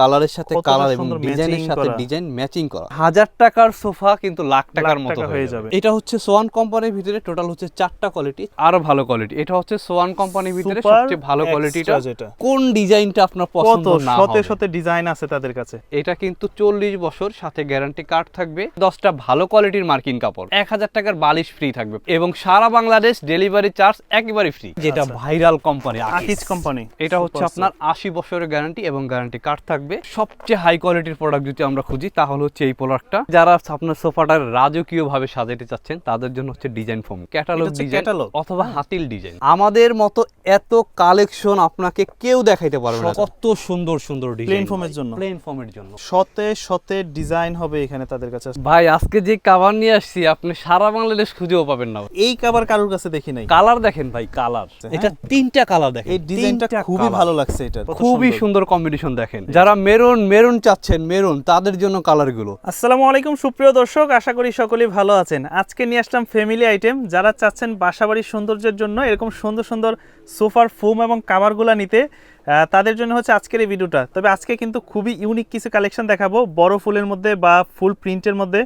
কালারের সাথে কালার এবং ডিজাইনের সাথে ডিজাইন ম্যাচিং করা। হাজার টাকার সোফা কিন্তু লাখ টাকার মতো হয়ে যাবে। এটা হচ্ছে সোয়ান কোম্পানির ভিতরে টোটাল হচ্ছে চারটা কোয়ালিটি আরও ভালো কোয়ালিটি এটা হচ্ছে সোয়ান কোম্পানির ভিতরে সবচেয়ে ভালো কোয়ালিটিটা যেটা। কোন ডিজাইনটা আপনার পছন্দ না শতে হবে? শতে ডিজাইন আছে তাদের কাছে। এটা কিন্তু চল্লিশ বছর সাথে গ্যারান্টি কার্ড থাকবে। দশটা ভালো কোয়ালিটির মার্কিন কাপড়। এক হাজার টাকার বালিশ ফ্রি থাকবে। এবং সারা বাংলাদেশ ডেলিভারি চার্জ একেবারে ফ্রি যেটা আচ্ছা। ভাইরাল কোম্পানি আকিজ কোম্পানি এটা হচ্ছে আপনার আশি বছরের গ্যারান্টি এবং গ্যারান্টি কার্ড থাকবে। সবচেয়ে হাই কোয়ালিটির প্রোডাক্ট যদি আমরা খুঁজি তাহলে হচ্ছে এই প্রোডাক্টটা যারা আপনার সোফাটার রাজকীয় ভাবে সাজাতে চাচ্ছেন তাদের জন্য হচ্ছে ডিজাইন ফোম ক্যাটালগ ডিজাইন অথবা হাতিল ডিজাইন আমাদের মতো এত কালেকশন আপনাকে কেউ দেখাইতে পারবে না। কত সুন্দর সুন্দর ডিজাইন foam জন্য? প্লেন ফোমের জন্য। শতে শতে ডিজাইন হবে এখানে তাদের কাছে। ভাই আজকে যে কাভার নিয়ে আসছি আপনি সারা বাংলাদেশ খুঁজেও পাবেন না। এই কাবার কারোর কাছে দেখি নাই? কালার দেখেন ভাই কালার হ্যাঁ। এটা তিনটা কালার দেখেন। এই ডিজাইনটা খুবই ভালো লাগছে এটা খুবই। সুন্দর কম্বিনেশন দেখেন। যারা মেরুন মেরুন চাচ্ছেন, মেরুন, তাদের জন্য কালারগুলো। আসসালামু আলাইকুম, সুপ্রিয় দর্শক, আশা করি সকলেই ভালো আছেন। আজকে নিয়ে আসলাম ফ্যামিলি আইটেম যারা চাচ্ছেন বাসাবাড়ির সৌন্দর্যের জন্য এরকম সুন্দর সুন্দর সোফার ফোম এবং কাভারগুলো নিতে তাদের জন্য হচ্ছে আজকের এই ভিডিওটা। তবে আজকে কিন্তু খুবই ইউনিক কিছু কালেকশন দেখাবো। বড় ফুলের মধ্যে বা ফুল প্রিন্টের মধ্যে।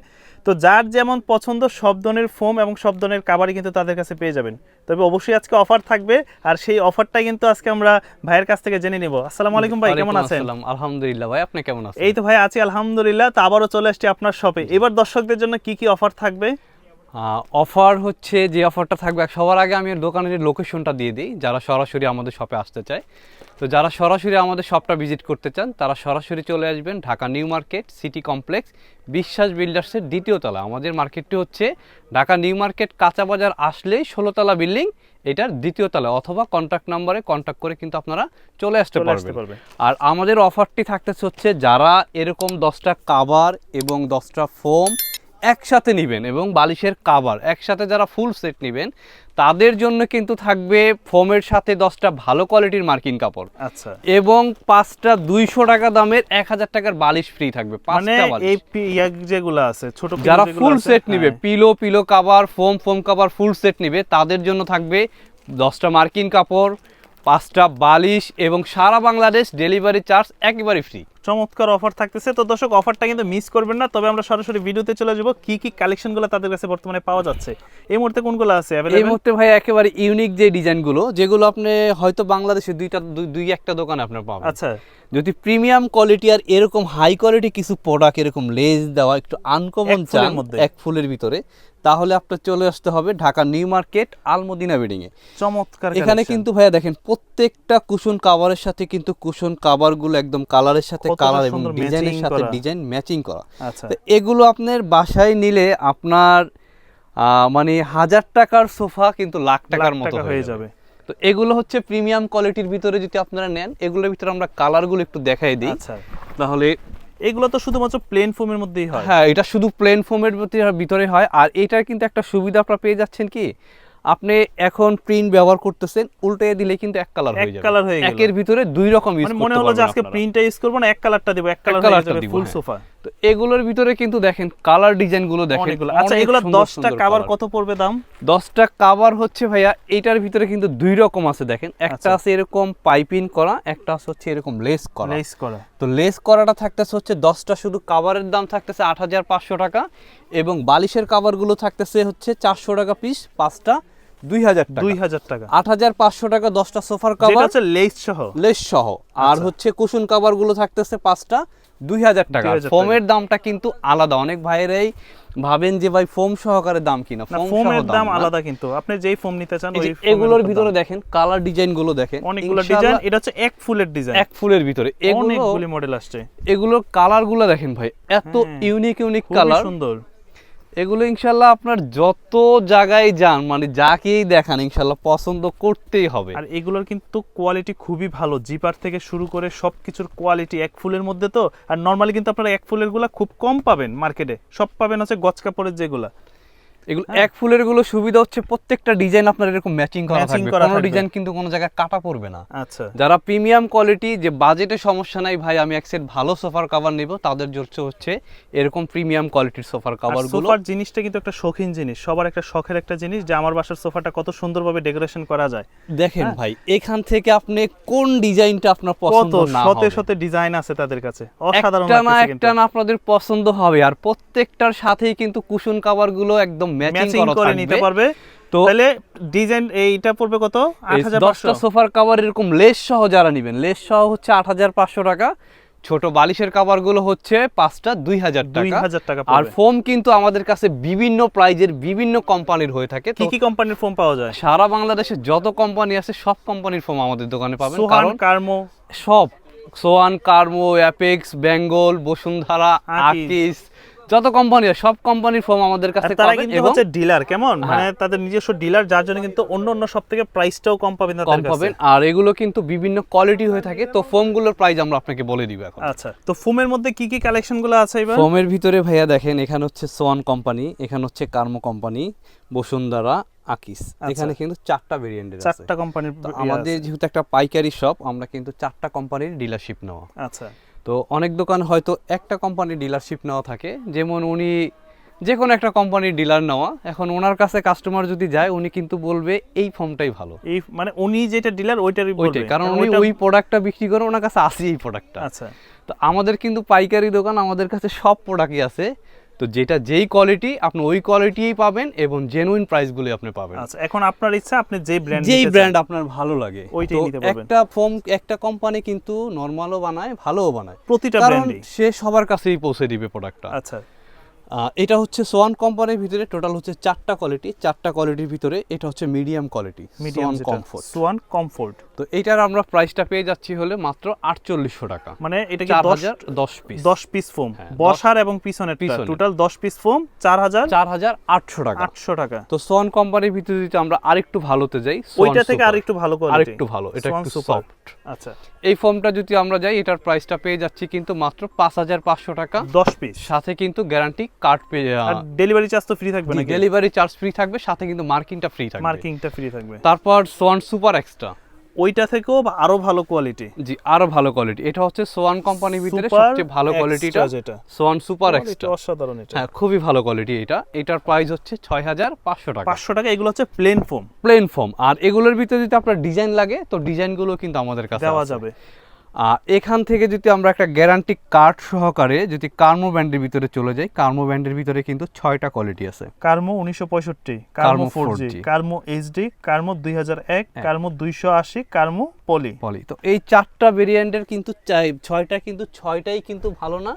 তো যার যেমন পছন্দ সব ধরনের ফোম এবং সব ধরনের কাবারই কিন্তু তাদের কাছে পেয়ে যাবেন। তবে অবশ্যই আজকে অফার থাকবে আর সেই অফারটাই কিন্তু আজকে আমরা ভাইয়ের কাছ থেকে জেনে নিব। আসসালামু আলাইকুম ভাই কেমন আছেন? আলহামদুলিল্লাহ ভাই আপনি কেমন আছেন? এই তো ভাই আছি আলহামদুলিল্লাহ। তো আবারও চলে আসছি আপনার শপে। এবার দর্শকদের জন্য কি কি অফার থাকবে? অফার হচ্ছে যে অফারটা থাকবে সবার আগে আমি দোকানের লোকেশনটা দিয়ে দিই যারা সরাসরি আমাদের শপে আসতে চায়। তো যারা সরাসরি আমাদের শপটা ভিজিট করতে চান তারা সরাসরি চলে আসবেন Dhaka new market city complex Biswas বিল্ডার্সের দ্বিতীয় তলা। আমাদের মার্কেটটি হচ্ছে ঢাকা নিউ মার্কেট কাঁচা বাজার আসলেই ষোলোতলা বিল্ডিং এটার দ্বিতীয় তলা অথবা কন্ট্যাক্ট নাম্বারে কন্ট্যাক্ট করে কিন্তু আপনারা চলে আসতে পারবেন। আর আমাদের অফারটি থাকতেছে হচ্ছে যারা এরকম দশটা কাবার এবং দশটা ফোম একসাথে নেবেন এবং বালিশের কাভার একসাথে যারা ফুল সেট নেবেন তাদের জন্য কিন্তু থাকবে ফোমের সাথে দশটা ভালো কোয়ালিটির মার্কিন কাপড়। আচ্ছা। এবং পাঁচটা দুইশো টাকা দামের এক হাজার টাকার বালিশ ফ্রি থাকবে মানে যেগুলো আছে ছোট যারা ফুল সেট নিবে। Pillow pillow cover foam foam cover full set নিবে তাদের জন্য থাকবে দশটা মার্কিন কাপড় পাঁচটা বালিশ এবং সারা বাংলাদেশ ডেলিভারি চার্জ একেবারে ফ্রি চমৎকার অফার থাকতেছে। তো দর্শক অফারটা কিন্তু মিস করবেন না। তবে আমরা সরাসরি ভিডিওতে চলে যাব। কি কি কালেকশনগুলো তাদের কাছে বর্তমানে পাওয়া যাচ্ছে? এই মুহূর্তে কোনগুলো আছে এই মুহূর্তে ভাই একেবারে ইউনিক যে ডিজাইনগুলো যেগুলো আপনি হয়তো বাংলাদেশে দুইটা দুই- একটা দোকানে আপনার পাবেন। আচ্ছা। যদি প্রিমিয়াম কোয়ালিটি আর এরকম হাই কোয়ালিটি কিছু প্রোডাক্ট এরকম লেজ দেওয়া একটু আনকমন চান মধ্যে। এক ফুলের ভিতরে তাহলে আপনার চলে আসতে হবে Dhaka new market Almadina building এ চমৎকার এখানে কিন্তু ভাইয়া দেখেন প্রত্যেকটা কুশন কাভারের সাথে কিন্তু কুশন কাভারগুলো একদম কালারের সাথে কালার এবং ডিজাইনের সাথে। ডিজাইন ম্যাচিং করা। আচ্ছা। তো এগুলো আপনার বাসায় নিলে আপনার মানে হাজার টাকার সোফা কিন্তু লাখ টাকার মতো হয়ে যাবে। তো এগুলো হচ্ছে প্রিমিয়াম কোয়ালিটির ভিতরে যদি আপনারা নেন এগুলোর ভিতরে আমরা কালারগুলো একটু দেখাই দিই। আচ্ছা। তাহলে এগুলো তো শুধুমাত্র প্লেন ফোমের মধ্যেই হয়। হ্যাঁ এটা শুধু প্লেন ফোমের ভিতরে হয়। আর এটার কিন্তু একটা সুবিধা আপনারা পেয়ে যাচ্ছেন কি? আপনি এখন প্রিন্ট ব্যবহার করতেছেন উল্টে দিলে কিন্তু এক কালার হয়ে যাবে। colour হয়ে গেল। একের ভিতরে দুই রকম ইউজ মানে মনে হলো যে আজকে। প্রিন্টটা ইউজ করব না এক কালারটা দেবো এক কালার হয়ে যাবে ফুল হ্যাঁ। সোফা তো এগুলোর ভিতরে কিন্তু দেখেন কালার ডিজাইনগুলো দেখেন আচ্ছা এগুলো সুন্দর দশটা সুন্দর কাবার কত পড়বে দাম? দশটা কাভার হচ্ছে ভাইয়া এটার ভিতরে কিন্তু দুই রকম আছে দেখেন। একটা আচ্ছা। আছে এরকম পাইপিং করা একটা আছে হচ্ছে এরকম লেস করা। লেস করা। তো লেস করাটা থাকতেছে হচ্ছে দশটা শুধু কভারের দাম থাকতেছে আট হাজার পাঁচশো টাকা এবং বালিশের কাভারগুলো থাকতেছে হচ্ছে চারশো টাকা পিস পাঁচটা। দুই হাজার দুই হাজার টাকা। আট হাজার পাঁচশো টাকা দশটা সোফার কাভার হচ্ছে লেস সহ। লেস সহ। আর আচ্ছা। হচ্ছে কুশন কাভারগুলো থাকতেছে পাঁচটা দুই হাজার টাকা। 2000 টাকা। ফোমের দামটা কিন্তু আলাদা। অনেক ভাইয়েরাই ভাবেন যে ভাই ফোম সহকারে দাম কিনা। ফোমের দাম আলাদা কিন্তু। আপনি যেই ফোম নিতে চান ওই এগুলোর ভিতরে দেখেন কালার ডিজাইনগুলো দেখেন। অনেকগুলো ডিজাইন এটা হচ্ছে এক ফুলের ডিজাইন এক ফুলের ভিতরে। এগুলো মডেল আসছে। এগুলোর কালারগুলো দেখেন ভাই এত ইউনিক ইউনিক কালার সুন্দর। এগুলো ইনশাল্লাহ আপনার যত জায়গায় যান মানে যাকেই দেখান, ইনশাল্লাহ পছন্দ করতেই হবে। আর এগুলোর কিন্তু কোয়ালিটি খুবই ভালো। জিপার থেকে শুরু করে সব কিছুর কোয়ালিটি এক ফুলের মধ্যে তো, আর নর্মালি কিন্তু আপনারা এক ফুলেরগুলা খুব কম পাবেন মার্কেটে সব পাবেন হচ্ছে গছ কাপড়ের যেগুলা। এগুলো হ্যাঁ। এক ফুলেরগুলো সুবিধা হচ্ছে প্রত্যেকটা ডিজাইন আপনার এরকম ম্যাচিং করা থাকবে। কোনো ডিজাইন কিন্তু কোনো জায়গায় কাটা পড়বে না। আচ্ছা। যারা প্রিমিয়াম কোয়ালিটি যে বাজেটে সমস্যা নাই ভাই আমি এক সেট ভালো সোফার কভার নেব তাদের জন্য হচ্ছে এরকম প্রিমিয়াম কোয়ালিটির সোফার কভারগুলো। সোফার জিনিসটা কিন্তু একটা শৌখিন জিনিস সবার একটা শখের একটা জিনিস যে আমার বাসার সোফাটা কত সুন্দরভাবে ডেকোরেশন করা যায়। দেখেন হ্যাঁ। ভাই এখান থেকে আপনি কোন ডিজাইনটা আপনার পছন্দ না শতে শতে ডিজাইন আছে তাদের কাছে। অসাধারণ একটা না একটা না আপনাদের পছন্দ হবে আর প্রত্যেকটার সাথেই কিন্তু কুশন কভারগুলো একদম ম্যাচিং করে নিতে পারবে। তো তাহলে ডিজাইন এইটা পড়বে কত? আট এই হাজার দশটা সোফার কভার এরকম লেস সহ যারা নেবেন লেস সহ হচ্ছে আট হাজার পাঁচশো টাকা। ছোট বালিশের কভারগুলো হচ্ছে পাঁচটা দুই হাজার দুই টাকা আর ফোম কিন্তু আমাদের কাছে বিভিন্ন প্রাইজের বিভিন্ন কোম্পানির হয়ে থাকে। কি কি কোম্পানির ফোম পাওয়া যায়? সারা বাংলাদেশে যত কোম্পানি আছে সব কোম্পানির ফোম আমাদের দোকানে পাবেন। কারণ কার্মো। সব। সোয়ান কার্মো অ্যাপেক্স বেঙ্গল বসুন্ধরা আকিস। যত কোম্পানি সব কোম্পানির ফোম আমাদের কাছে তারা কিন্তু হচ্ছে ডিলার কেমন? হ্যাঁ। মানে তাদের নিজস্ব ডিলার যার জন্য কিন্তু অন্য অন্য সব থেকে প্রাইসটাও কম পাবেন কম তাদের কাছে। পাবেন আর এগুলো কিন্তু বিভিন্ন কোয়ালিটি হয়ে থাকে। তো ফোমগুলোর প্রাইস আমরা আপনাকে বলে দিব এখন। আচ্ছা তো ফোমের মধ্যে কি কি কালেকশনগুলো আছে এবার? ফোমের ভিতরে ভাইয়া দেখেন এখানে হচ্ছে সোয়ান কোম্পানি এখানে হচ্ছে কার্মো কোম্পানি বসুন্ধরা আকিস এখানে কিন্তু চারটা ভেরিয়েন্টের আছে। চারটা কোম্পানির আমাদের যেহেতু একটা পাইকারি শপ আমরা কিন্তু চারটা কোম্পানির ডিলারশিপ নেওয়া। আচ্ছা। তো অনেক দোকান হয়তো একটা কোম্পানির ডিলারশিপ নেওয়া থাকে। যেমন উনি যে কোনো একটা কোম্পানির ডিলার নেওয়া। এখন ওনার কাছে কাস্টমার যদি যায় উনি কিন্তু বলবে এই ফর্মটাই ভালো। এই মানে উনি যেটা ডিলার ওইটারই ওইটাই কারণ উনি ওই প্রোডাক্টটা বিক্রি করে ওনার কাছে আসি এই প্রোডাক্টটা আচ্ছা। তো আমাদের কিন্তু পাইকারি দোকান আমাদের কাছে সব প্রোডাক্টই আছে। তো যেটা যেই কোয়ালিটি আপনি ওই কোয়ালিটিই পাবেন এবং জেনুইন প্রাইসগুলি আপনি পাবেন। আচ্ছা এখন আপনার ইচ্ছা আপনি যে ব্র্যান্ড যেই ব্র্যান্ড আপনার ভালো লাগে ওইটাই নিতে পারবেন। একটা ফোম একটা কোম্পানি কিন্তু নরমালও বানায় ভালোও বানায়। প্রতিটা ব্র্যান্ডই সে সবার কাছেই পৌঁছে দিবে প্রোডাক্টটা আচ্ছা। এটা হচ্ছে সোয়ান কোম্পানির ভিতরে টোটাল হচ্ছে চারটা কোয়ালিটি চারটা কোয়ালিটির ভিতরে এটা হচ্ছে medium quality medium comfort. Swan comfort. তো এটার আমরা প্রাইসটা পেয়ে যাচ্ছি হলে মাত্র আটচল্লিশশো টাকা। মানে এটা কি চার হাজার দশ পিস 10 পিস ফোম হ্যাঁ, বসার এবং পিছনের। পিছনের। টোটাল 10 পিস ফোম 4000 চার হাজার আটশো টাকা। 800 টাকা। তো সোয়ান কোম্পানির ভিতরে যদি আমরা আরেকটু ভালোতে যাই ওইটা থেকে আরেকটু ভালো কোয়ালিটি আরেকটু ভালো এটা একটু সফট আচ্ছা। এই ফর্মটা যদি আমরা যাই এটার প্রাইসটা পেয়ে যাচ্ছি কিন্তু মাত্র পাঁচ হাজার পাঁচশো টাকা। 10 পিস সাথে কিন্তু গ্যারান্টি কার্ড ডেলিভারি চার্জ তো ফ্রি থাকবে নাকি? ডেলিভারি চার্জ ফ্রি থাকবে সাথে কিন্তু মার্কিংটা ফ্রি থাকবে। মার্কিংটা ফ্রি থাকবে। তারপর সোয়ান সুপার এক্সট্রা ওইটা থেকেও আরও ভালো কোয়ালিটি জি আরও ভালো কোয়ালিটি এটা হচ্ছে সোয়ান কোম্পানির ভিতরে সবচেয়ে ভালো কোয়ালিটিটা যেটা। সোয়ান সুপার এক্সট্রা অসাধারণ এটা। হ্যাঁ খুবই ভালো কোয়ালিটি এটা। এটার প্রাইস হচ্ছে ছয় হাজার পাঁচশো টাকা। 500 টাকা এগুলো হচ্ছে প্লেন ফোম প্লেন ফর্ম আর এগুলোর ভিতরে যদি আপনার ডিজাইন লাগে তো ডিজাইনগুলো কিন্তু আমাদের কাছে দেওয়া যাবে। এখান থেকে যদি আমরা একটা গ্যারান্টি কার্ড সহকারে যদি কার্মো ব্যান্ডের ভিতরে চলে যাই কার্মো ব্যান্ডের ভিতরে কিন্তু ছয়টা কোয়ালিটি আছে। কার্মো 1965 কার্মো কার্মো 4G 4G, কার্মো এইচডি কার্মো 2001 কার্মো 280 কার্মো পলি পলি তো এই চারটা ভেরিয়েন্টের কিন্তু চাই- ছয়টা কিন্তু ছয়টাই কিন্তু ভালো না।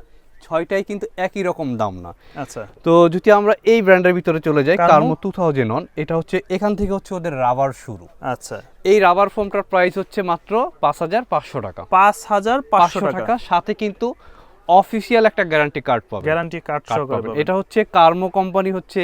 ছয়টাই কিন্তু একই রকম দাম না। আচ্ছা। তো যদি আমরা এই ব্র্যান্ডের ভিতরে চলে যাই? কার্মো টু থাউজেন্ড নন এটা হচ্ছে এখান থেকে হচ্ছে ওদের রাবার শুরু। আচ্ছা। এই রাবার ফোমটার প্রাইস হচ্ছে মাত্র পাঁচ হাজার পাঁচশো টাকা। পাঁচ হাজার পাঁচশো টাকা। সাথে কিন্তু অফিসিয়াল একটা গ্যারান্টি কার্ড পাবে। Guarantee card. এটা হচ্ছে কার্মো কোম্পানি হচ্ছে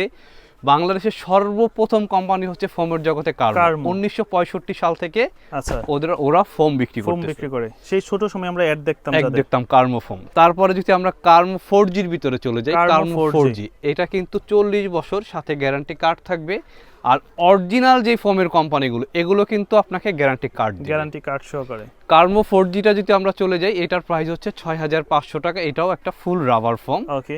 বাংলাদেশের সর্বপ্রথম কোম্পানি হচ্ছে ফোমের জগতে কার্মো কার্মো। উনিশশো পঁয়ষট্টি সাল থেকে আচ্ছা। ওদের ওরা ফোম বিক্রি ফোম বিক্রি করে। সেই ছোট সময় আমরা অ্যাড দেখতাম যাদের দেখতাম কার্মো ফোম তারপরে যদি আমরা কার্মো ফোর জির ভিতরে চলে যাই কার্মো ফোর জি এটা কিন্তু চল্লিশ বছর সাথে গ্যারান্টি কার্ড থাকবে। আর অরিজিনাল যে ফোমের কোম্পানিগুলো এগুলো কিন্তু আপনাকে গ্যারান্টি কার্ড গ্যারান্টি কার্ড সহকারে। কার্মো ফোর জিটা যদি আমরা চলে যাই এটার প্রাইস হচ্ছে ছয় হাজার পাঁচশো টাকা। এটাও একটা ফুল রাবার ফোম ওকে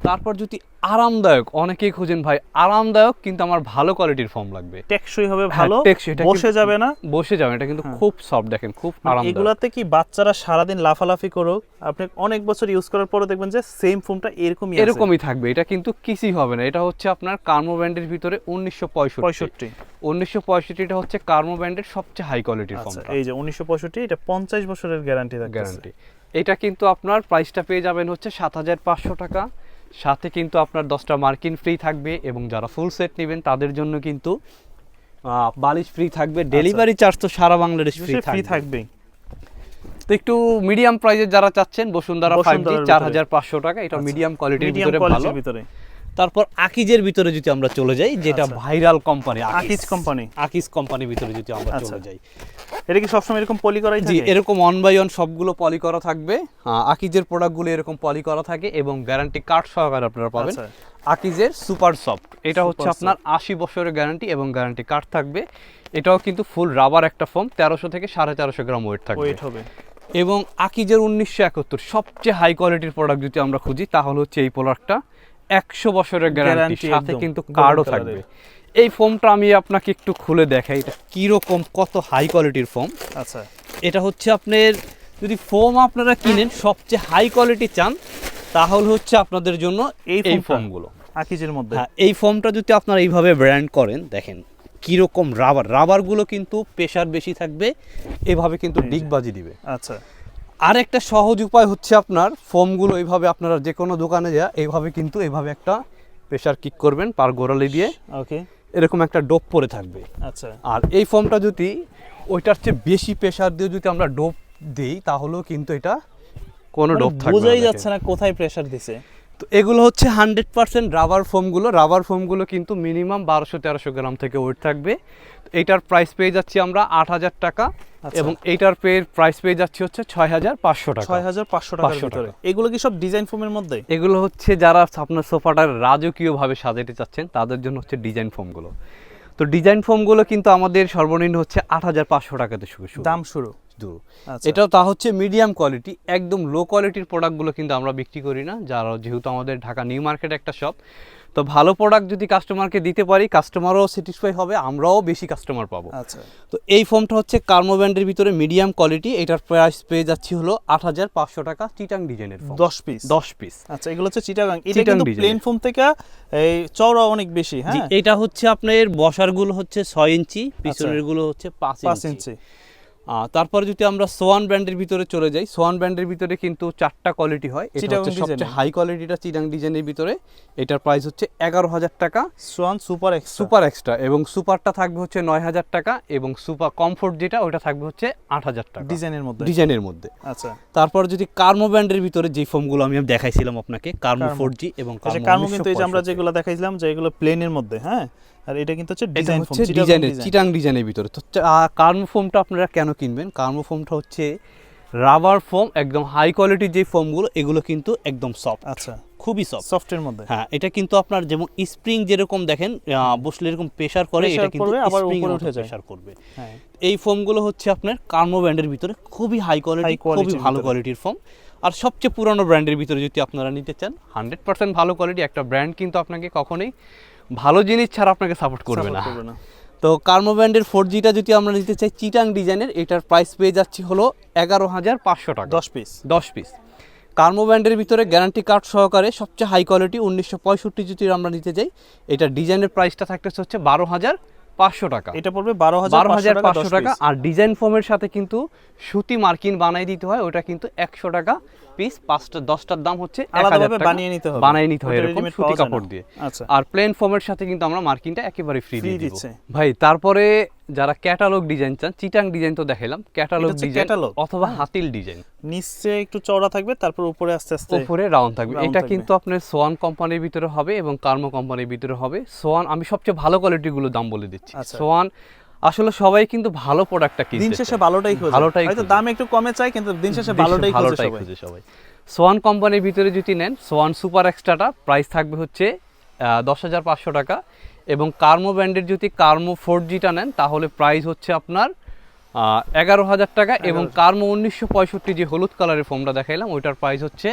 তারপর যদি আরামদায়ক অনেকেই খোঁজেন ভাই আরামদায়ক কিন্তু আমার ভালো কোয়ালিটির ফর্ম লাগবে। টেকসই হবে হ্যাঁ, ভালো টেকসই, এটা বসে যাবে না। বসে যাবে এটা কিন্তু খুব সফট দেখেন খুব মানে আরামদায়ক। এগুলাতে কি বাচ্চারা সারাদিন লাফালাফি করুক আপনি অনেক বছর ইউজ করার পরে দেখবেন যে সেম ফোনটা এরকমই আছে। এরকমই থাকবে এটা কিন্তু কিছুই হবে না এটা হচ্ছে আপনার কার্মো ব্যান্ডের ভিতরে উনিশশো পঁয়ষট্টি। পঁয়ষট্টি। উনিশশো পঁয়ষট্টিটা হচ্ছে কার্মো ব্যান্ডের সবচেয়ে হাই কোয়ালিটির ফোনটা এই যে উনিশশো পঁয়ষট্টি এটা পঞ্চাশ বছরের গ্যারান্টি থাকবে গ্যারান্টি এটা কিন্তু আপনার প্রাইসটা পেয়ে যাবেন হচ্ছে সাত হাজার পাঁচশো টাকা। সাথে কিন্তু আপনার দশটা মার্কিন ফ্রি থাকবে এবং যারা ফুল সেট নেবেন তাদের জন্য কিন্তু বালিশ ফ্রি থাকবে। ডেলিভারি চার্জ তো সারা বাংলাদেশ ফ্রি থাকবে। তো একটু মিডিয়াম প্রাইজের যারা চাচ্ছেন বসুন্ধরা ফাইভ চার হাজার পাঁচশো টাকা এটা আচ্ছা। মিডিয়াম কোয়ালিটির মিডিয়াম ভিতরে ভালো। ভিতরে। তারপর আকিজের ভিতরে যদি আমরা চলে যাই যেটা আচ্ছা। Viral company Akij company Akij কোম্পানির ভিতরে যদি আমরা আচ্ছা। চলে যাই। এটা কি সবসময় এরকম পলি করাই জি এরকম ওয়ান বাই ওয়ান সবগুলো পলি করা থাকবে। আকিজের প্রোডাক্টগুলো এরকম পলি করা থাকে এবং গ্যারান্টি কার্ড সহকারে আপনারা পাবেন। আচ্ছা। আকিজের সুপার সফট এটা হচ্ছে আপনার আশি বছরের গ্যারান্টি এবং গ্যারান্টি কার্ড থাকবে। এটাও কিন্তু ফুল রাবার একটা ফোম তেরোশো থেকে সাড়ে তেরোশো গ্রাম ওয়েট থাকবে। ওয়েট হবে। এবং আকিজের উনিশশো একাত্তর সবচেয়ে হাই কোয়ালিটির প্রোডাক্ট যদি আমরা খুঁজি তাহলে হচ্ছে এই প্রোডাক্টটা একশো বছরের গ্যারান্টি সাথে কিন্তু কার্ডও থাকবে। এই ফোমটা আমি আপনাকে একটু খুলে দেখাই এটা কীরকম কত হাই কোয়ালিটির ফোম আচ্ছা। এটা হচ্ছে আপনার যদি ফোম আপনারা কিনেন সবচেয়ে হাই কোয়ালিটি চান তাহলে হচ্ছে আপনাদের জন্য এই এই? ফোমগুলো আকিজের মধ্যে। হ্যাঁ এই ফোমটা যদি আপনারা এইভাবে ব্র্যান্ড করেন দেখেন কীরকম রাবার রাবারগুলো কিন্তু প্রেশার বেশি থাকবে এভাবে কিন্তু। ডিগবাজি দিবে। আচ্ছা। আর একটা সহজ উপায় হচ্ছে আপনার ফোমগুলো এইভাবে আপনারা যে কোনো দোকানে যা এইভাবে কিন্তু এইভাবে একটা প্রেশার কিক করবেন পার গোড়ালি দিয়ে। ওকে এরকম একটা ডোপ পরে থাকবে। আচ্ছা। আর এই ফোমটা যদি ওইটার চেয়ে বেশি প্রেশার দিয়ে যদি আমরা ডোপ দিই তাহলেও কিন্তু এটা কোনো মানে ডোপ থাকবে বোঝাই যাচ্ছে না কোথায় প্রেসার দিছে। তো এগুলো হচ্ছে হান্ড্রেড পার্সেন্ট রাবার ফোমগুলো। রাবার ফোমগুলো কিন্তু মিনিমাম বারোশো তেরোশো গ্রাম থেকে ওয়েট থাকবে। তো এইটার প্রাইস পেয়ে যাচ্ছি আমরা আট হাজার টাকা। এবং এইটার পেয়ে প্রাইস পেয়ে যাচ্ছি হচ্ছে ছয় হাজার পাঁচশো টাকা। ছয় হাজার পাঁচশো টাকার ভিতরে। টাকা। এগুলো কি সব ডিজাইন ফোমের মধ্যে? এগুলো হচ্ছে যারা আপনার সোফাটা রাজকীয়ভাবে সাজাতে চাচ্ছেন তাদের জন্য হচ্ছে ডিজাইন ফোমগুলো তো ডিজাইন ফোমগুলো কিন্তু আমাদের সর্বনিম্ন হচ্ছে আট হাজার পাঁচশো টাকাতে শুরু দাম শুরু। দূর আচ্ছা। এটাও তা হচ্ছে মিডিয়াম কোয়ালিটি একদম লো কোয়ালিটির প্রোডাক্টগুলো কিন্তু আমরা বিক্রি করি না যারা যেহেতু আমাদের ঢাকা নিউ মার্কেট একটা শপ তো ভালো প্রোডাক্ট যদি কাস্টমারকে দিতে পারি কাস্টমারও স্যাটিসফাই হবে আমরাও বেশি কাস্টমার পাবো। আচ্ছা। তো এই ফোমটা হচ্ছে কার্মো ব্র্যান্ডের ভিতরে মিডিয়াম কোয়ালিটি এটার প্রাইস পেয়ে যাচ্ছি হলো আট হাজার পাঁচশো টাকা চিটাং ডিজাইনের ফোম দশ পিস দশ পিস আচ্ছা এগুলো হচ্ছে চিটাগাং এটা কিন্তু প্লেন ফোম থেকে এই চওড়া অনেক বেশি হ্যাঁ? এটা হচ্ছে আপনার বসারগুলো হচ্ছে ছয় ইঞ্চি পিছনেরগুলো হচ্ছে পাঁচ ইঞ্চি। তারপরে যদি আমরা সোয়ান ব্র্যান্ডের ভিতরে চলে যাই সোয়ান ব্র্যান্ডের ভিতরে কিন্তু চারটা কোয়ালিটি হয়। এটা হচ্ছে সবচেয়ে হাই কোয়ালিটিটা চিটাং ডিজাইনের ভিতরে। এটার প্রাইস হচ্ছে এগারো হাজার টাকা। Swan super X super extra এবং সুপারটা থাকবে হচ্ছে নয় হাজার টাকা এবং সুপার কমফোর্ট যেটা ওটা থাকবে হচ্ছে আট হাজার টাকা। ডিজাইনের মধ্যে। ডিজাইনের মধ্যে। আচ্ছা। তারপর যদি কার্মো ব্র্যান্ডের ভিতরে যে ফোমগুলো আমি দেখাইছিলাম আপনাকে কার্মো ফোর জি এবং কার্মো কার্মো কিন্তু এই যে আমরা যেগুলো দেখাইছিলাম যে এগুলো প্লেনের মধ্যে হ্যাঁ? আর এটা কিন্তু হচ্ছে ডিজাইন ফোম হচ্ছে ডিজাইনের চিটাং ডিজাইনের ভিতরে। তো কার্মো ফোমটা আপনারা কেন কিনবেন? কার্মো ফোমটা হচ্ছে রাবার ফোম একদম হাই কোয়ালিটির যে ফোমগুলো এগুলো কিন্তু একদম সফট আচ্ছা। খুবই সফট সফটের মধ্যে। হ্যাঁ এটা কিন্তু আপনার যেমন স্প্রিং যেরকম দেখেন বসলে এরকম প্রেসার করে এটা কিন্তু আবার উপরে উঠে যায়। pressure করবে। হ্যাঁ। এই ফোমগুলো হচ্ছে আপনার কার্মো ব্র্যান্ডের ভিতরে খুবই হাই কোয়ালিটি খুবই ভালো কোয়ালিটির ফোম আর সবচেয়ে পুরানো ব্র্যান্ডের ভিতরে যদি আপনারা নিতে চান হান্ড্রেড পার্সেন্ট ভালো কোয়ালিটি একটা ব্র্যান্ড কিন্তু আপনাকে কখনোই ভালো জিনিস ছাড়া আপনাকে সাপোর্ট করবে না। তো কার্মো ব্র্যান্ডের ফোর জিটা যদি আমরা নিতে চাই চিটাং ডিজাইনের এটার প্রাইস পেয়ে যাচ্ছি হলো এগারো হাজার পাঁচশো টাকা। দশ পিস দশ পিস কার্মো ব্র্যান্ডের ভিতরে গ্যারান্টি কার্ড সহকারে সবচেয়ে হাই কোয়ালিটি উনিশশো পঁয়ষট্টি যদি আমরা নিতে যাই এটা ডিজাইনের প্রাইসটা থাকতেছে হচ্ছে বারো হাজার পাঁচশো টাকা। এটা পড়বে বারো হাজার বারো হাজার পাঁচশো টাকা। টাকা আর ডিজাইন ফোমের সাথে কিন্তু সুতি মার্কিন বানাই দিতে হয় ওটা কিন্তু একশো টাকা। পিস পাঁচটা দশটার দাম হচ্ছে আলাদাভাবে বানিয়ে নিতে হবে। বানিয়ে নিতে হয় এরকম সুতি কাপড় দিয়ে। আচ্ছা। আর প্লেন ফোমের সাথে কিন্তু আমরা মার্কিনটা একেবারে ফ্রি দিয়ে দিব। ভাই তারপরে যারা ক্যাটালগ ডিজাইন চান চিটাং ডিজাইন তো দেখাইলাম ক্যাটালগ ডিজাইন অথবা হাতিল ডিজাইন নিচে একটু চওড়া থাকবে তারপর উপরে আস্তে আস্তে উপরে রাউন্ড থাকবে। এটা কিন্তু আপনার সোয়ান কোম্পানির ভিতরে হবে এবং কার্মো কোম্পানির ভিতরে হবে। সোয়ান আমি সবচেয়ে ভালো কোয়ালিটিরগুলো দাম বলে দিচ্ছি। আচ্ছা। সোয়ান আসলে সবাই কিন্তু ভালো প্রোডাক্টটা দিন কিনতে শেষে ভালোটাই খোঁজে। ভালোটাই হয়তো। দাম একটু কমে চাই কিন্তু দিন শেষে ভালোটাই খোঁজে সবাই। সোয়ান কোম্পানির ভিতরে যদি নেন সোয়ান সুপার এক্সট্রাটা প্রাইস থাকবে হচ্ছে দশ হাজার পাঁচশো টাকা। এবং কার্মো ব্র্যান্ডের যদি কার্মো ফোর জিটা নেন তাহলে প্রাইস হচ্ছে আপনার এগারো হাজার টাকা। এবং কার্মো উনিশশো পঁয়ষট্টি যে হলুদ কালারের ফোমটা দেখাইলাম ওইটার প্রাইস হচ্ছে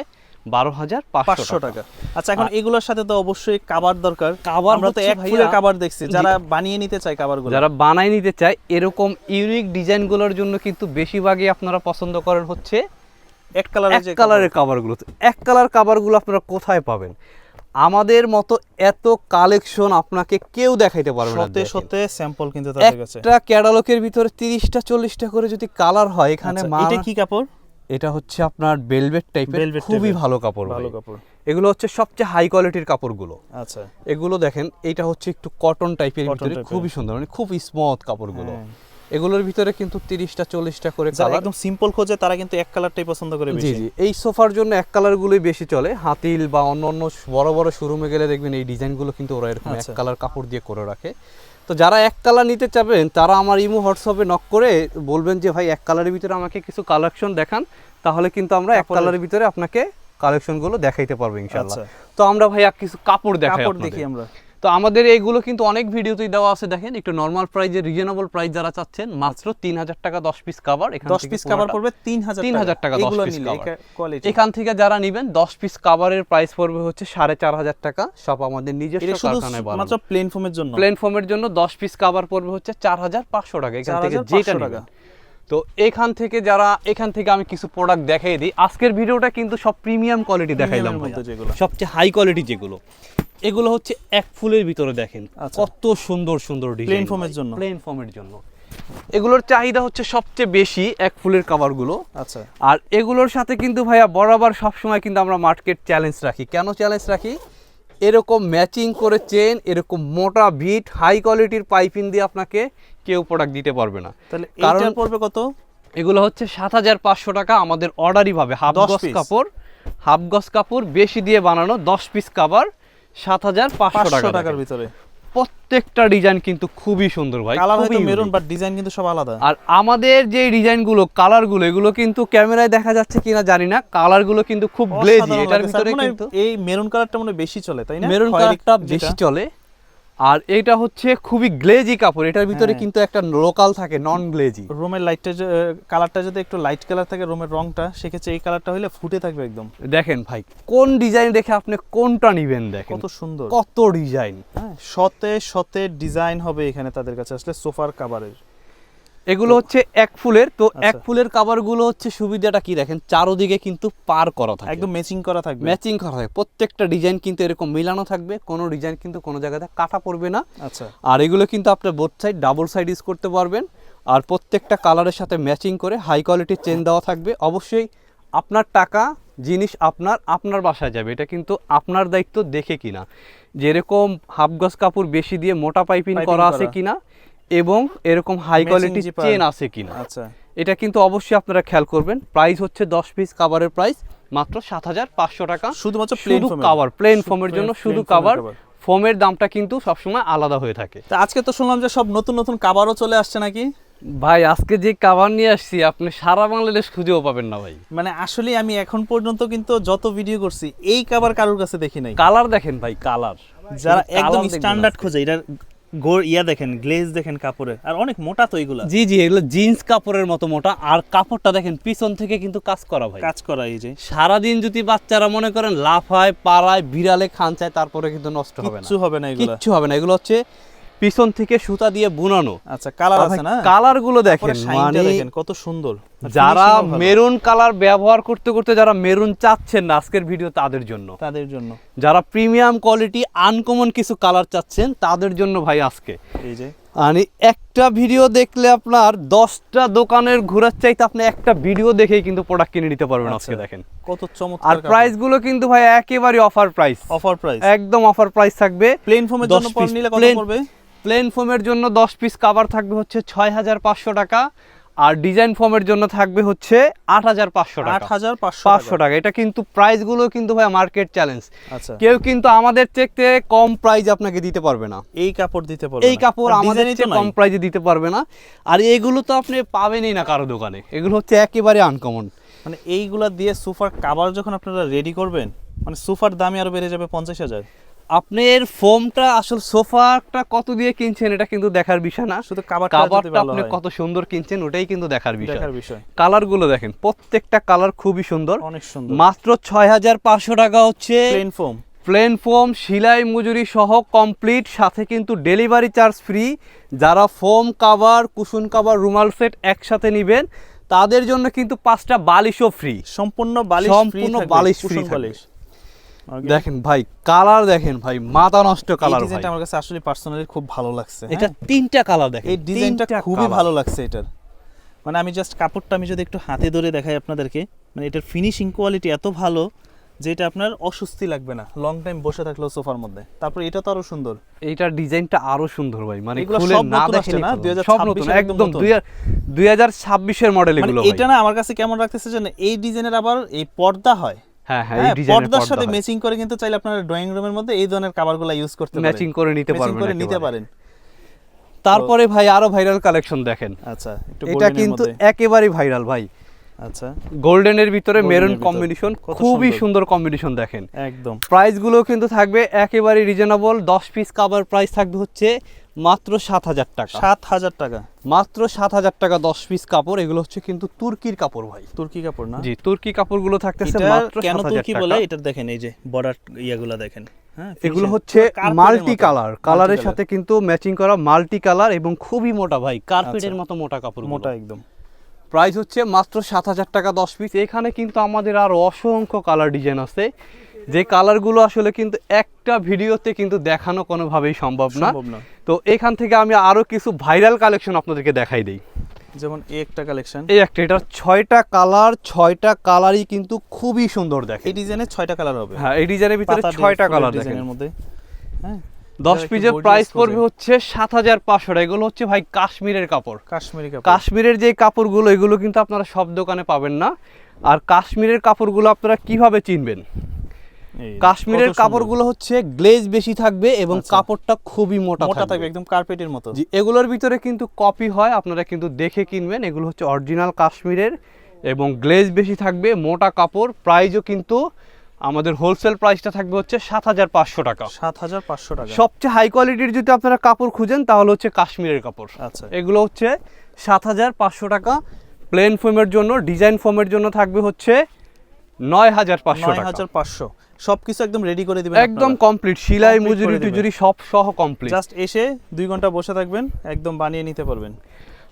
বারো হাজার পাঁচশো টাকা। আচ্ছা এখন এগুলোর সাথে তো অবশ্যই কাবার দরকার। কাভার আমরা তো এক ফুলের কাবার দেখছি যারা বানিয়ে নিতে চায় কাবারগুলো। যারা বানাই নিতে চায় এরকম ইউনিক ডিজাইনগুলোর জন্য কিন্তু বেশিরভাগই আপনারা পছন্দ করেন হচ্ছে এক কালারের এক কালারের কাভারগুলো তো এক কালার কাভারগুলো আপনারা কোথায় পাবেন? আমাদের মতো এত কালেকশন আপনাকে কেউ দেখাইতে পারবে না সতে দেখেন। সতে স্যাম্পল কিন্তু তাদের কাছে। একটা ক্যাটালগের ভিতরে তিরিশটা চল্লিশটা করে যদি কালার হয় এখানে আচ্ছা, এটা কি কাপড়? এটা হচ্ছে আপনার বেলভেট টাইপের খুবই ভালো কাপড় ভালো কাপড়। এগুলো হচ্ছে সবচেয়ে হাই কোয়ালিটির কাপড়গুলো। আচ্ছা। এগুলো দেখেন এটা হচ্ছে একটু কটন টাইপের ভিতরে খুবই সুন্দর মানে খুব স্মুথ কাপড়গুলো। হ্যাঁ। এগুলোর ভিতরে কিন্তু তিরিশটা চল্লিশটা করে কালার একদম সিম্পল খোঁজে তারা কিন্তু এক কালারটাই পছন্দ করে জি বেশি। জি। এই সোফার জন্য এক কালারগুলোই বেশি চলে। হাতিল বা অন্য অন্য বড় বড় শোরুমে গেলে দেখবেন এই ডিজাইনগুলো কিন্তু ওরা এরকম এক আচ্ছা। কালার কাপড় দিয়ে করে রাখে। তো যারা এক কালার নিতে চাবেন তারা আমার ইমো হোয়াটসঅ্যাপে নক করে বলবেন যে ভাই এক কালারের ভিতরে আমাকে কিছু কালেকশন দেখান। তাহলে কিন্তু আমরা এক কালারের ভিতরে আপনাকে কালেকশনগুলো দেখাইতে পারব ইনশাআল্লাহ। আচ্ছা। তো আমরা ভাই এক কিছু কাপড় দেখাই। দেখি আমরা। তো আমাদের এইগুলো কিন্তু অনেক ভিডিওতেই দেওয়া আছে দেখেন। একটু নর্মাল প্রাইজে রিজনেবল প্রাইস যারা চাচ্ছেন মাত্র তিন হাজার টাকা দশ পিস কাভার এখান দশ পিস কাভার পড়বে তিন হাজার 3000 টাকা, দশ কোয়ালিটি এখান থেকে যারা নিবেন দশ পিস কাভারের প্রাইস পড়বে হচ্ছে সাড়ে চার হাজার টাকা। সব আমাদের নিজস্ব কারখানায় মাত্র প্লেন ফোমের জন্য? প্লেন ফর্মের জন্য দশ পিস কাভার পড়বে হচ্ছে চার হাজার পাঁচশো টাকা এখান থেকে 4500 যেটা টাকা। নেবেন। তো এখান থেকে যারা এখান থেকে আমি কিছু প্রোডাক্ট দেখাই দিই। আজকের ভিডিওটা কিন্তু সব প্রিমিয়াম কোয়ালিটি দেখাইলাম। সবচেয়ে হাই কোয়ালিটি যেগুলো। এগুলো হচ্ছে এক ফুলের ভিতরে দেখেন আচ্ছা। কত সুন্দর সুন্দর ডিজাইন foam এর জন্য। প্লেন ফর্মের জন্য। এগুলোর চাহিদা হচ্ছে সবচেয়ে বেশি এক ফুলের কাভারগুলো আচ্ছা। আর এগুলোর সাথে কিন্তু ভাইয়া বরাবর সবসময় কিন্তু আমরা মার্কেট চ্যালেঞ্জ রাখি। কেন চ্যালেঞ্জ রাখি? এরকম ম্যাচিং করে চেন এরকম মোটা বিট হাই কোয়ালিটির পাইপিং দিয়ে আপনাকে কেউ প্রোডাক্ট দিতে পারবে না। তাহলে কারণ- পড়বে কত? এগুলো হচ্ছে সাত হাজার পাঁচশো টাকা আমাদের অর্ডারই ভাবে। হাফ 10 গজ কাপড় হাফ গজ কাপড় বেশি দিয়ে বানানো দশ পিস কাভার সাত হাজার পাঁচশো টাকার ভিতরে। প্রত্যেকটা ডিজাইন কিন্তু খুবই সুন্দর ভাই কালার হয়তো মেরুন। বাট ডিজাইন কিন্তু সব আলাদা। আর আমাদের যে ডিজাইনগুলো কালারগুলো এগুলো কিন্তু ক্যামেরায় দেখা যাচ্ছে কিনা জানি না। কালারগুলো কিন্তু খুব গ্লেজি এটার ভিতরে কিন্তু এই মেরুন কালারটা মনে বেশি চলে তাই না? মেরুন কালারটা বেশি চলে। আর এটা হচ্ছে খুবই গ্লেজি কাপড়। এটার ভিতরে হ্যাঁ। কিন্তু একটা লোকাল থাকে নন গ্লেজি রুমের লাইটটা কালারটা যদি একটু লাইট কালার থাকে রুমের রংটা সেক্ষেত্রে এই কালারটা হলে ফুটে থাকবে একদম। দেখেন ভাই কোন ডিজাইন দেখে আপনি কোনটা নিবেন দেখেন? কত সুন্দর। কত ডিজাইন হ্যাঁ সতে শতে ডিজাইন হবে এখানে তাদের কাছে আসলে সোফার কাভারের এগুলো হচ্ছে এক ফুলের তো এক আচ্ছা। ফুলের কাভারগুলো হচ্ছে সুবিধাটা কি দেখেন? চারোদিকে কিন্তু পার করা থাকে। একদম ম্যাচিং করা থাকবে। ম্যাচিং করা থাকে। প্রত্যেকটা ডিজাইন কিন্তু এরকম মিলানো থাকবে। কোনো ডিজাইন কিন্তু কোনো জায়গাতে কাটা পড়বে না। আচ্ছা। আর এগুলো কিন্তু আপনার both side double side use করতে পারবেন। আর প্রত্যেকটা কালারের সাথে ম্যাচিং করে হাই কোয়ালিটির চেন দেওয়া থাকবে। অবশ্যই আপনার টাকা জিনিস আপনার আপনার বাসায় যাবে। এটা কিন্তু আপনার দায়িত্ব দেখে কিনা। যেরকম হাফ গজ কাপড় বেশি দিয়ে মোটা পাইপিং করা আছে। কিনা এবং এরকম হাই zipper। চেন আছে কিনা। আচ্ছা। এটা কিন্তু অবশ্যই আপনারা খেয়াল করবেন। প্রাইস হচ্ছে দশ পিস কাভারের প্রাইস মাত্র সাত হাজার পাঁচশো টাকা। শুধুমাত্র প্লেন শুধু কাভার প্লেন ফোমের জন্য শুধু কাভার ফোমের দামটা কিন্তু সবসময় আলাদা হয়ে থাকে। তা আজকে তো শুনলাম যে সব নতুন নতুন কাভারও চলে আসছে নাকি? ভাই আজকে যে কাভার নিয়ে আসছি আপনি সারা বাংলাদেশ খুঁজেও পাবেন না ভাই। মানে আসলে আমি এখন পর্যন্ত কিন্তু যত ভিডিও করছি এই কাভার কারোর কাছে দেখি নাই। কালার দেখেন ভাই কালার যারা একদম স্ট্যান্ডার্ড খোঁজে এটার গোর ইয়া দেখেন গ্লেজ দেখেন কাপড়ের। আর অনেক মোটা তো এগুলা। জি জি এগুলো জিন্স কাপড়ের মতো মোটা। আর কাপড়টা দেখেন পিছন থেকে কিন্তু কাজ করা ভাই। কাজ করা এই যে। সারাদিন যদি বাচ্চারা মনে করেন লাফায় পাড়ায় বিড়ালে খান চায় তারপরে কিন্তু নষ্ট হবে না। কিচ্ছু হবে না এগুলা। কিচ্ছু হবে না। এগুলো হচ্ছে পিছন থেকে সুতা দিয়ে বুনানো। আচ্ছা কালার আছে না? কালারগুলো দেখেন মানে দেখেন কত সুন্দর। যারা মেরুন কালার ব্যবহার করতে করতে যারা মেরুন চাচ্ছেন না আজকের ভিডিও তাদের জন্য। তাদের জন্য। যারা প্রিমিয়াম কোয়ালিটি আনকমন কিছু কালার চাচ্ছেন তাদের জন্য ভাই আজকে। এই যে। মানে একটা ভিডিও দেখলে আপনার দশটা দোকানের ঘোরার চাইতে আপনি একটা ভিডিও দেখেই কিন্তু প্রোডাক্ট কিনে নিতে পারবেন আজকে আচ্ছা। দেখেন। কত আর প্রাইসগুলো কিন্তু ভাই একেবারে অফার প্রাইস অফার প্রাইস একদম অফার প্রাইস থাকবে। প্লেন ফোমের জন্য নিলে কত পড়বে? প্লেন ফোমের জন্য দশ পিস কাভার থাকবে হচ্ছে ছয় হাজার পাঁচশো টাকা। আর ডিজাইন ফোমের জন্য থাকবে হচ্ছে আট হাজার পাঁচশো আট টাকা হাজার পাঁচশো টাকা। এটা কিন্তু প্রাইসগুলো কিন্তু ভাই মার্কেট চ্যালেঞ্জ কেউ কিন্তু আমাদের চেয়ে কম প্রাইস আপনাকে দিতে পারবে না। এই কাপড় দিতে পারবে এই কাপড় আমাদের কম প্রাইসে দিতে পারবে না। আর এগুলো তো আপনি পাবেনই না কারও দোকানে। এগুলো হচ্ছে একেবারে আনকমন মানে এইগুলা দিয়ে সোফার কাভার যখন আপনারা রেডি করবেন মানে সোফার দামই আরও বেড়ে যাবে পঞ্চাশ হাজার। আপনার ফোমটা আসল সোফাটা কত দিয়ে কিনছেন এটা কিন্তু দেখার বিষয় না শুধু কাভারটা আপনি কত সুন্দর কিনছেন ওটাই কিন্তু দেখার বিষয়। দেখার বিষয়। কালারগুলো দেখেন প্রত্যেকটা কালার খুবই সুন্দর। অনেক সুন্দর। মাত্র ছয় হাজার পাঁচশো টাকা হচ্ছে প্লেন ফোম প্লেন ফোম সেলাই মজুরি সহ কমপ্লিট সাথে কিন্তু ডেলিভারি চার্জ ফ্রি যারা ফোম কাভার কুশন কাভার রুমাল সেট একসাথে নেবেন তাদের জন্য কিন্তু পাঁচটা বালিশও ফ্রি সম্পূর্ণ বালিশ সম্পূর্ণ বালিশ ফ্রি বালিশ. দেখেন ভাই কালার দেখেন ভাই মাথা নষ্ট এই কালার ডিজাইনটা আমার কাছে আসলে পার্সোনালি খুব ভালো লাগছে। এটা? তিনটা কালার দেখেন এই ডিজাইনটা খুবই ভালো লাগছে এটার। মানে আমি জাস্ট কাপড়টা আমি যদি একটু হাতে ধরে দেখাই আপনাদেরকে মানে এটার ফিনিশিং কোয়ালিটি এত ভালো যেটা আপনার অস্বস্তি লাগবে না। লং টাইম বসে থাকলেও সোফার মধ্যে। তারপর এটা তো আরও সুন্দর। এইটার ডিজাইনটা আরও সুন্দর ভাই মানে এগুলো খুলে না নতুন না? নিতে হবে। 2026 নতুন এর একদম একদম নতুন। দুই হাজার ছাব্বিশের মডেল এগুলো এটা না আমার কাছে কেমন রাখতেছে জানেন? এই ডিজাইনের আবার এই পর্দা হয়। হ্যাঁ হ্যাঁ হ্যাঁ, পর্দার সাথে ম্যাচিং করে কিন্তু চাইলে আপনার ড্রয়িং রুমের মধ্যে এই ধরনের কাভারগুলো ইউজ করতে পারেন। ম্যাচিং করে নিতে পারবেন করে নিতে একেবারে। পারেন। তারপরে ভাই আরও ভাইরাল কালেকশন দেখেন। আচ্ছা এটা কিন্তু মধ্যে। একেবারেই ভাইরাল ভাই। আচ্ছা। গোল্ডেনের ভিতরে মেরুন কম্বিনেশন খুবই সুন্দর। সুন্দর কম্বিনেশন দেখেন। একদম। প্রাইসগুলো কিন্তু থাকবে একেবারে রিজনেবল দশ পিস কাভার প্রাইস থাকবে হচ্ছে মাত্র সাত হাজার টাকা। সাত হাজার টাকা। মাত্র সাত হাজার টাকা দশ পিস কাপড় এগুলো হচ্ছে কিন্তু তুর্কির কাপড় ভাই। তুর্কি কাপড় না? জি তুর্কি কাপড়গুলো থাকতেছে মাত্র কেন তুর্কি বলে? এটা দেখেন এই যে বর্ডার ইয়াগুলা দেখেন। হ্যাঁ এগুলো হচ্ছে মাল্টি। কালার কালারের সাথে কিন্তু ম্যাচিং করা মাল্টি কালার এবং খুবই মোটা ভাই। কার্পেটের আচ্ছা। মতো মোটা কাপড় মোটা একদম। প্রাইস হচ্ছে মাত্র সাত হাজার টাকা দশ পিস এখানে কিন্তু আমাদের আর অসংখ্য কালার ডিজাইন আছে। যে কালারগুলো আসলে কিন্তু একটা ভিডিওতে কিন্তু দেখানো কোনোভাবেই সম্ভব না। সম্ভব না। তো এখান থেকে আমি আরও কিছু ভাইরাল কালেকশন আপনাদেরকে দেখাই দিই। যেমন এই একটা কালেকশন। এই একটা এটার ছয়টা কালার ছয়টা কালারই কিন্তু খুবই সুন্দর দেখে এই ডিজাইনের ছয়টা কালার হবে। হ্যাঁ এই ডিজাইনের ভিতরে ছয়টা কালার দেখেন। ডিজাইনের মধ্যে। হ্যাঁ দশ পিসের প্রাইস পড়বে হচ্ছে সাত হাজার পাঁচশো এগুলো হচ্ছে ভাই কাশ্মীরের কাপড়। কাশ্মীরি কাশ্মীরের যে কাপড়গুলো এগুলো কিন্তু আপনারা সব দোকানে পাবেন না। আর কাশ্মীরের কাপড়গুলো আপনারা কীভাবে চিনবেন? কাশ্মীরের। কাপড়গুলো হচ্ছে গ্লেজ বেশি থাকবে এবং আচ্ছা। কাপড়টা খুবই মোটা মোটা থাকবে। একদম কার্পেটের মতো। জি এগুলোর ভিতরে কিন্তু কপি হয় আপনারা কিন্তু দেখে কিনবেন। এগুলো হচ্ছে অরিজিনাল কাশ্মীরের এবং গ্লেজ বেশি থাকবে মোটা কাপড়। প্রাইজও কিন্তু আমাদের হোলসেল প্রাইসটা থাকবে হচ্ছে সাত হাজার পাঁচশো টাকা। সাত হাজার পাঁচশো টাকা। সবচেয়ে হাই কোয়ালিটির যদি আপনারা কাপড় খুঁজেন তাহলে হচ্ছে কাশ্মীরের কাপড়। আচ্ছা। এগুলো হচ্ছে সাত হাজার পাঁচশো টাকা। প্লেন ফোমের জন্য ডিজাইন ফোমের জন্য থাকবে হচ্ছে নয় হাজার পাঁচশো হাজার পাঁচশো। সবকিছু একদম রেডি করে দিবেন একদম কমপ্লিট সিলাই মজুরি টুজুরি সব সহ কমপ্লিট জাস্ট এসে দুই ঘণ্টা বসে থাকবেন একদম বানিয়ে নিতে পারবেন।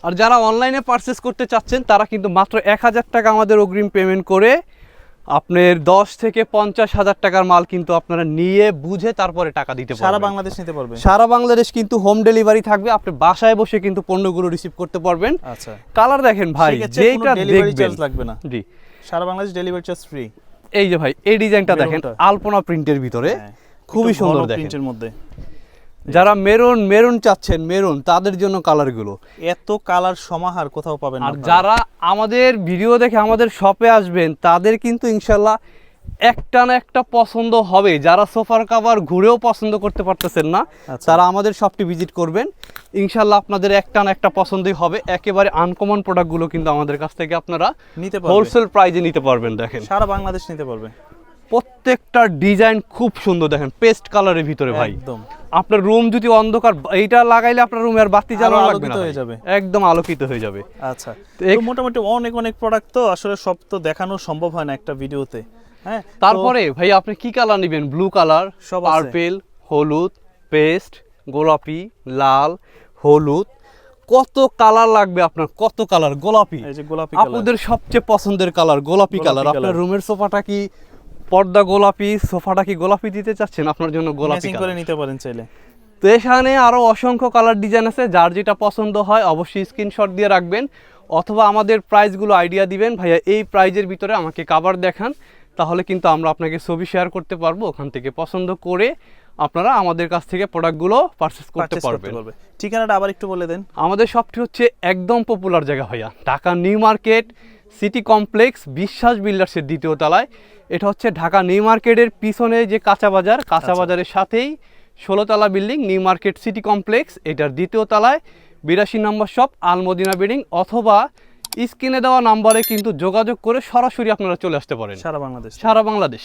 আর যারা অনলাইনে পারচেস করতে চাচ্ছেন তারা কিন্তু মাত্র এক হাজার টাকা আমাদের অগ্রিম পেমেন্ট করে আপনার দশ থেকে পঞ্চাশ হাজার টাকার মাল কিন্তু আপনারা নিয়ে বুঝে তারপরে টাকা দিতে সারা বাংলাদেশ নিতে পারবেন। সারা বাংলাদেশ কিন্তু হোম ডেলিভারি থাকবে আপনি বাসায় বসে কিন্তু পণ্যগুলো রিসিভ করতে পারবেন। আচ্ছা। কালার দেখেন ভাই যেটা ডেলিভারি দেখবেন। চার্জ লাগবে না। জি। সারা বাংলাদেশ ডেলিভারি চার্জ ফ্রি এই যে ভাই এই ডিজাইনটা দেখেন আলপনা প্রিন্টের ভিতরে। হ্যাঁ, খুবই সুন্দর দেখেন। প্রিন্টের মধ্যে। যারা মেরুন মেরুন চাচ্ছেন মেরুন তাদের জন্য কালারগুলো এত কালার সমাহার কোথাও পাবেন না আর যারা আমাদের ভিডিও দেখে আমাদের শপে আসবেন তাদের কিন্তু ইনশাল্লাহ একটা না একটা পছন্দ হবে। যারা সোফার কাভার ঘুরেও পছন্দ করতে পারতেছেন না আচ্ছা। তারা আমাদের শপটি ভিজিট করবেন। ইনশাল্লাহ আপনাদের একটা না একটা পছন্দই হবে। একেবারে আনকমন প্রোডাক্টগুলো কিন্তু আমাদের কাছ থেকে আপনারা নিতে হোলসেল প্রাইজে নিতে পারবেন দেখেন। সারা বাংলাদেশ নিতে পারবে। প্রত্যেকটা ডিজাইন খুব সুন্দর দেখেন পেস্ট কালারের ভিতরে ভাই। একদম। আপনার রুম যদি অন্ধকার এইটা লাগাইলে আপনার রুমে আর বাতি জ্বালানো লাগবে না হয়ে যাবে। একদম আলোকিত হয়ে যাবে। আচ্ছা। তো মোটামুটি অনেক অনেক প্রোডাক্ট তো আসলে সব তো দেখানো সম্ভব হয় না একটা ভিডিওতে হ্যাঁ? তারপরে ভাই আপনি কি কালার নেবেন? ব্লু কালার সব। পার্পেল হলুদ পেস্ট গোলাপি লাল। হলুদ কত কালার লাগবে আপনার? কত কালার? গোলাপি। এই যে গোলাপি আপনাদের সবচেয়ে পছন্দের কালার গোলাপি কালার। আপনার রুমের সোফাটা কি পর্দা গোলাপি সোফাটা কি গোলাপি দিতে চাচ্ছেন আপনার জন্য গোলাপি করে নিতে পারেন চাইলে। তো এখানে আরও অসংখ্য কালার ডিজাইন আছে। যার যেটা পছন্দ হয় অবশ্যই স্ক্রিনশট দিয়ে রাখবেন। অথবা আমাদের প্রাইসগুলো আইডিয়া দিবেন। ভাইয়া এই প্রাইজের ভিতরে আমাকে কাভার দেখান। তাহলে কিন্তু আমরা আপনাকে ছবি শেয়ার করতে পারব। ওখান থেকে পছন্দ করে আপনারা আমাদের কাছ থেকে প্রোডাক্টগুলো পারচেস করতে পারবেন। পারবে। ঠিকানাটা আবার একটু বলে দেন। আমাদের শপটি হচ্ছে একদম পপুলার জায়গা ভাইয়া। Dhaka new market city complex Biswas বিল্ডার্সের দ্বিতীয় তলায়। এটা হচ্ছে ঢাকা নিউ মার্কেটের পিছনে যে কাঁচা বাজার কাঁচা আচ্ছা। বাজারের সাথেই ষোলোতলা building new market city complex এটার দ্বিতীয় তলায়। বিরাশি নম্বর শপ আলমদিনা বিল্ডিং অথবা স্ক্রিনে দেওয়া নাম্বারে কিন্তু যোগাযোগ করে সরাসরি আপনারা চলে আসতে পারেন। সারা বাংলাদেশ সারা বাংলাদেশ।